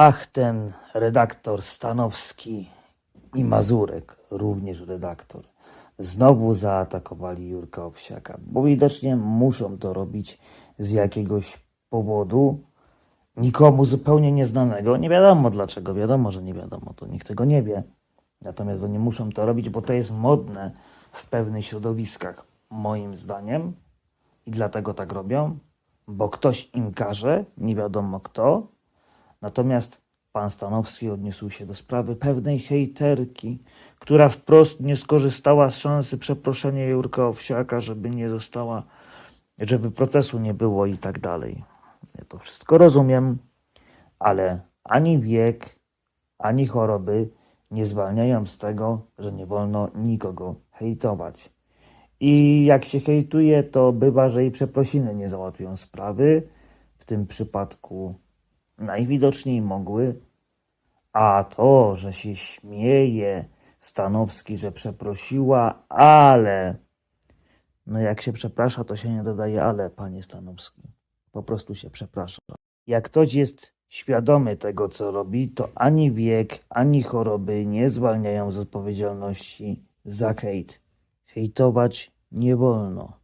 Ach, ten redaktor Stanowski i Mazurek, również redaktor, znowu zaatakowali Jurka Owsiaka, bo widocznie muszą to robić z jakiegoś powodu, nikomu zupełnie nieznanego. Nie wiadomo dlaczego, wiadomo, że nie wiadomo, to nikt tego nie wie. Natomiast oni muszą to robić, bo to jest modne w pewnych środowiskach, moim zdaniem. I dlatego tak robią, bo ktoś im każe, nie wiadomo kto. Natomiast pan Stanowski odniósł się do sprawy pewnej hejterki, która wprost nie skorzystała z szansy przeproszenia Jurka Owsiaka, żeby nie została, żeby procesu nie było i tak dalej. Ja to wszystko rozumiem, ale ani wiek, ani choroby nie zwalniają z tego, że nie wolno nikogo hejtować. I jak się hejtuje, to bywa, że i przeprosiny nie załatwią sprawy. W tym przypadku najwidoczniej mogły. A to, że się śmieje Stanowski, że przeprosiła, ale. No jak się przeprasza, to się nie dodaje ale, panie Stanowski. Po prostu się przeprasza. Jak ktoś jest świadomy tego, co robi, to ani wiek, ani choroby nie zwalniają z odpowiedzialności za hejt. Hejtować nie wolno.